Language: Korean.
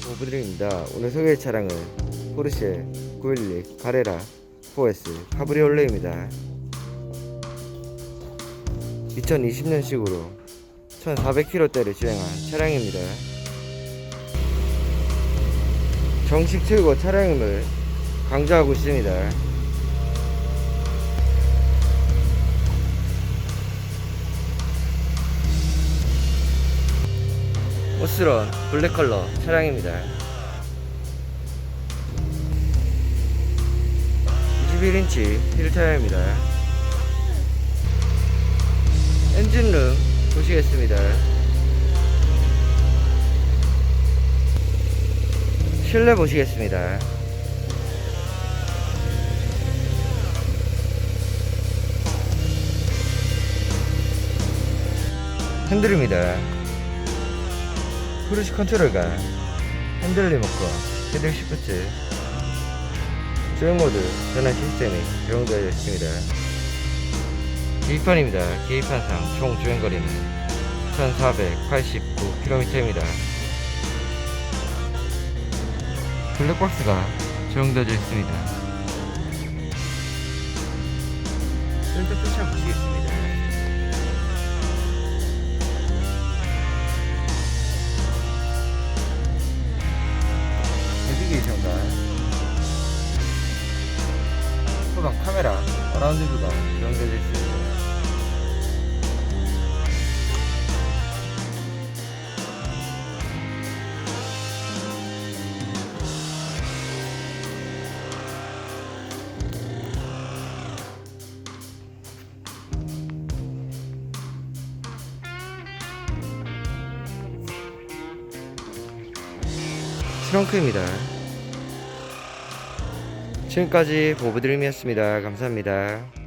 보부드림입니다. 오늘 소개할 차량은 포르쉐 911 카레라 4S 카브리올레입니다. 2020년식으로 1400km대를 주행한 차량입니다. 정식 최고 차량임을 강조하고 있습니다. 오스런 블랙 컬러 차량입니다. 21인치 휠 타이어입니다. 엔진룸 보시겠습니다. 실내 보시겠습니다. 핸들입니다. 크루즈 컨트롤과 핸들 리모컨, 헤드 시프트, 주행 모드 전환 시스템이 적용되어 있습니다. 계기판입니다. 계기판상 총 주행 거리는 1489km입니다. 블랙박스가 적용되어 있습니다. 센터 표시 보시겠습니다. 후방 카메라 어라운드 뷰가 적용되어 있습니다. 트렁크입니다. 지금까지 보브드림이었습니다. 감사합니다.